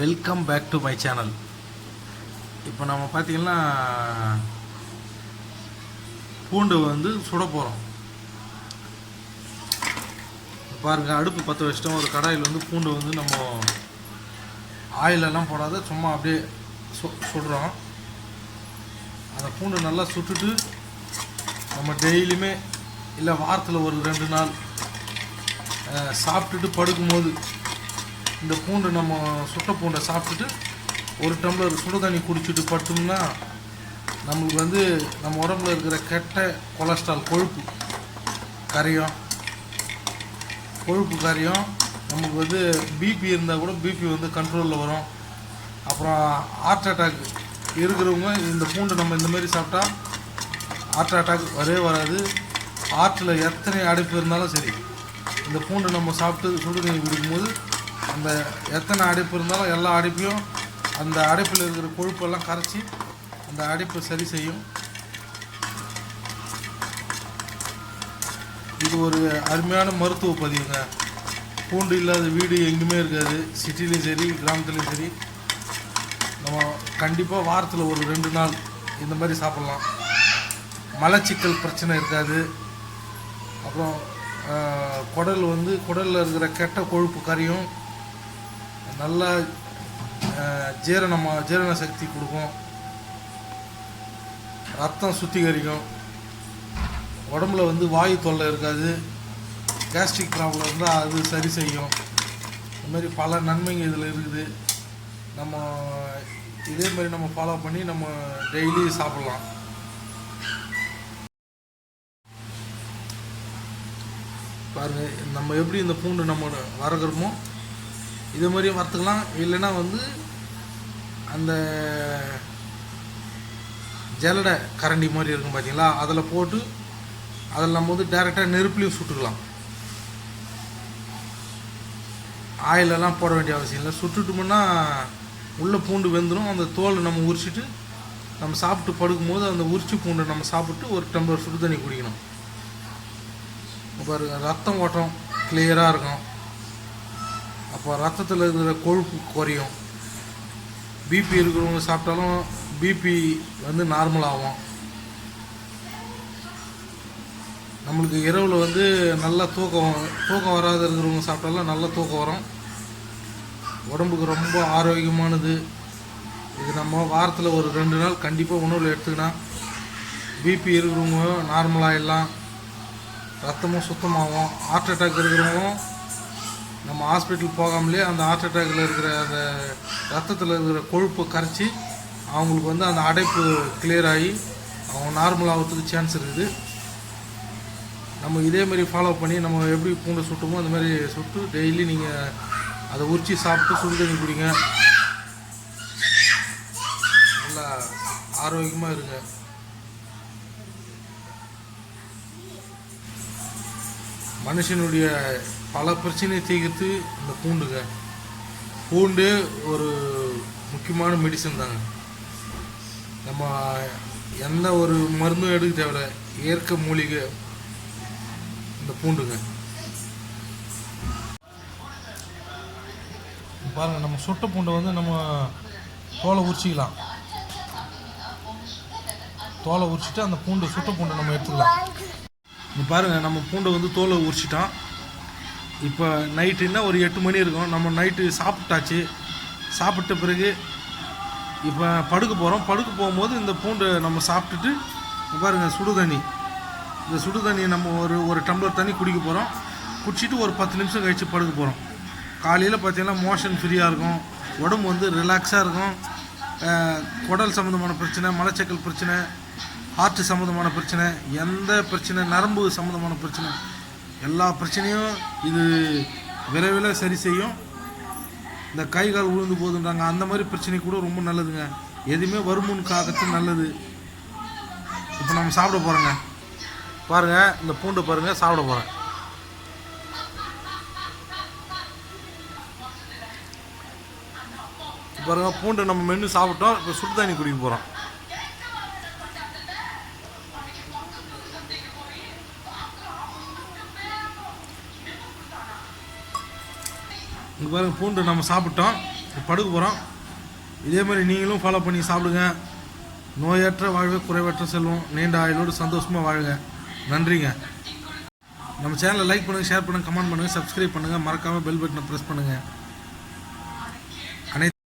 Welcome back to my channel இப்போ நம்ம பார்த்தீங்கன்னா பூண்டு வந்து சுட போகிறோம் பாருங்கள் அடுப்பு பற்ற வச்சிட்டோம். ஒரு கடாயில் வந்து பூண்டு வந்து நம்ம ஆயிலெல்லாம் போடாத சும்மா அப்படியே சு சுடுறோம். அந்த பூண்டு நல்லா சுட்டுட்டு நம்ம டெய்லியுமே இல்லை வாரத்தில் ஒரு ரெண்டு நாள் சாப்பிட்டுட்டு படுக்கும்போது இந்த பூண்டு நம்ம சுட்ட பூண்டை சாப்பிட்டுட்டு ஒரு டம்ளர் சுடு தண்ணி குடிச்சிட்டு படுத்தோம்னா நம்மளுக்கு வந்து நம்ம உடம்புல இருக்கிற கெட்ட கொலஸ்ட்ரால் கொழுப்பு கரையும். கொழுப்பு கரையும். நமக்கு வந்து பிபி இருந்தால் கூட பிபி வந்து கண்ட்ரோலில் வரும். அப்புறம் ஹார்ட் அட்டாக் இருக்கிறவங்க இந்த பூண்டு நம்ம இந்த மாதிரி சாப்பிட்டா ஹார்ட் அட்டாக் வரவே வராது. ஹார்ட்டில் எத்தனை அடைப்பு இருந்தாலும் சரி இந்த பூண்டு நம்ம சாப்பிட்டு சுடு தண்ணி குடிக்கும்போது அந்த எத்தனை அடைப்பு இருந்தாலும் எல்லா அடைப்பையும் அந்த அடைப்பில் இருக்கிற கொழுப்பெல்லாம் கரைச்சி அந்த அடைப்பை சரி செய்யும். இது ஒரு அருமையான மருத்துவ பதிவுங்க. பூண்டு இல்லாத வீடு எங்கேயுமே இருக்காது. சிட்டிலையும் சரி கிராமத்துலேயும் சரி. நம்ம கண்டிப்பாக வாரத்தில் ஒரு ரெண்டு நாள் இந்த மாதிரி சாப்பிட்லாம். மலச்சிக்கல் பிரச்சனை இருக்காது. அப்புறம் குடல் வந்து குடலில் இருக்கிற கெட்ட கொழுப்பு கரையும். நல்லா ஜீரணமாக ஜீரண சக்தி கொடுக்கும். ரத்தம் சுத்திகரிக்கும். உடம்புல வந்து வாயு தொல்லை இருக்காது. கேஸ்ட்ரிக் ப்ராப்ளம் இருந்தால் அது சரி செய்யும். இதுமாதிரி மாதிரி பல நன்மைங்க இதில் இருக்குது. நம்ம இதே மாதிரி நம்ம ஃபாலோ பண்ணி நம்ம டெய்லி சாப்பிட்லாம். பாருங்கள் நம்ம எப்படி இந்த பூண்டு நம்ம வறுக்கிறோமோ இது மாதிரி வறுத்துக்கலாம். இல்லைன்னா வந்து அந்த ஜல்லடை கரண்டி மாதிரி இருக்கும் பார்த்தீங்களா அதில் போட்டு அதில் நம்ம வந்து டேரெக்டாக நெருப்புலையும் சுட்டுக்கலாம். ஆயிலெல்லாம் போட வேண்டிய அவசியம் இல்லை. சுட்டுட்டோம்னா உள்ளே பூண்டு வெந்துடும் அந்த தோலை நம்ம உரிச்சிட்டு நம்ம சாப்பிட்டு படுக்கும்போது அந்த உரிச்சி பூண்டை நம்ம சாப்பிட்டு ஒரு டம்ளர் சுடு தண்ணி குடிக்கணும். இப்போ ரத்தம் ஓட்டம் கிளியராக இருக்கும். அப்போ ரத்தத்தில் இருக்கிற கொழுப்பு குறையும். பிபி இருக்கிறவங்க சாப்பிட்டாலும் பிபி வந்து நார்மல் ஆகும். நம்மளுக்கு இரவில் வந்து நல்லா தூக்கம் தூக்கம் வராத இருக்கிறவங்க சாப்பிட்டாலும் நல்ல தூக்கம் வரும். உடம்புக்கு ரொம்ப ஆரோக்கியமானது. இது நம்ம வாரத்தில் ஒரு ரெண்டு நாள் கண்டிப்பாக உணவில் எடுத்துக்கினா பிபி இருக்கிறவங்க நார்மலாகிடலாம் ரத்தமும் சுத்தமாகும். ஹார்ட் அட்டாக் இருக்கிறவங்க நம்ம ஹாஸ்பிட்டல் போகாமலே அந்த ஹார்ட் அட்டாக்ல இருக்கிற அந்த ரத்தத்தில் இருக்கிற கொழுப்பை கரைச்சி அவங்களுக்கு வந்து அந்த அடைப்பு கிளியர் ஆகி அவங்க நார்மல் ஆகிறதுக்கு சான்ஸ் இருக்குது. நம்ம இதே மாதிரி ஃபாலோ பண்ணி நம்ம எப்படி பூண்டை சுட்டுமோ அந்த மாதிரி சுட்டு டெய்லி நீங்கள் அதை உரிச்சி சாப்பிட்டு சுடு தண்ணி குடிங்க. நல்லா ஆரோக்கியமாக இருங்க. மனுஷனுடைய பல பிரச்சனையை தீர்த்து இந்த பூண்டுங்க. பூண்டு ஒரு முக்கியமான மெடிசன் தாங்க. நம்ம எந்த ஒரு மருந்தும் எடுக்க தேவையில்ல. இயற்கை மூலிகை இந்த பூண்டுங்க. பாருங்க நம்ம சுட்ட பூண்டை வந்து நம்ம தோலை உரிச்சிக்கலாம். தோலை உரிச்சிட்டு அந்த பூண்டு சுட்ட பூண்டை நம்ம எடுத்துக்கலாம். இங்க பாருங்க நம்ம பூண்டை வந்து தோலை உரிச்சிட்டோம் இப்போ நைட்டுன்னா ஒரு எட்டு மணி இருக்கும். நம்ம நைட்டு சாப்பிட்டாச்சு. சாப்பிட்ட பிறகு இப்போ படுக்க போகிறோம் படுக்க போகும்போது இந்த பூண்டை நம்ம சாப்பிட்டுட்டு பாருங்கள் சுடு தண்ணி இந்த சுடுதண்ணியை நம்ம ஒரு ஒரு டம்ளர் தண்ணி குடிக்க போகிறோம் குடிச்சிட்டு ஒரு பத்து நிமிஷம் கழித்து படுக்க போகிறோம் காலையில் பார்த்திங்கன்னா மோஷன் ஃப்ரீயாக இருக்கும். உடம்பு வந்து ரிலாக்ஸாக இருக்கும். குடல் சம்மந்தமான பிரச்சனை மலச்சக்கல் பிரச்சனை ஹார்ட் சம்மந்தமான பிரச்சனை எந்த பிரச்சனை நரம்பு சம்மந்தமான பிரச்சனை எல்லா பிரச்சனையும் இது விரைவில் சரி செய்யும். இந்த கை கால் உழுந்து போகுதுன்றாங்க. அந்த மாதிரி பிரச்சனை கூட ரொம்ப நல்லதுங்க. எதுவுமே வருமுன் காக்கத்து நல்லது. இப்போ நம்ம சாப்பிட போகிறோங்க பாருங்கள் இந்த பூண்டு பாருங்கள் சாப்பிட போகிறேன் பாருங்கள் பூண்டை நம்ம மென்று சாப்பிட்டோம். இப்போ சுடு தண்ணி குடிக்க போகிறோம் இங்கே பாருங்கள் பூண்டு நம்ம சாப்பிட்டோம். படுக்க போகிறோம் இதே மாதிரி நீங்களும் ஃபாலோ பண்ணி சாப்பிடுங்க. நோயற்ற வாழ்வு குறைவற்ற செல்வம். நீண்ட ஆயுளோடு சந்தோஷமாக வாழுங்க. நன்றிங்க. நம்ம சேனலை லைக் பண்ணுங்கள் ஷேர் பண்ணுங்கள் கமெண்ட் பண்ணுங்கள் சப்ஸ்கிரைப் பண்ணுங்கள் மறக்காமல் பெல் பட்டனை ப்ரெஸ் பண்ணுங்கள்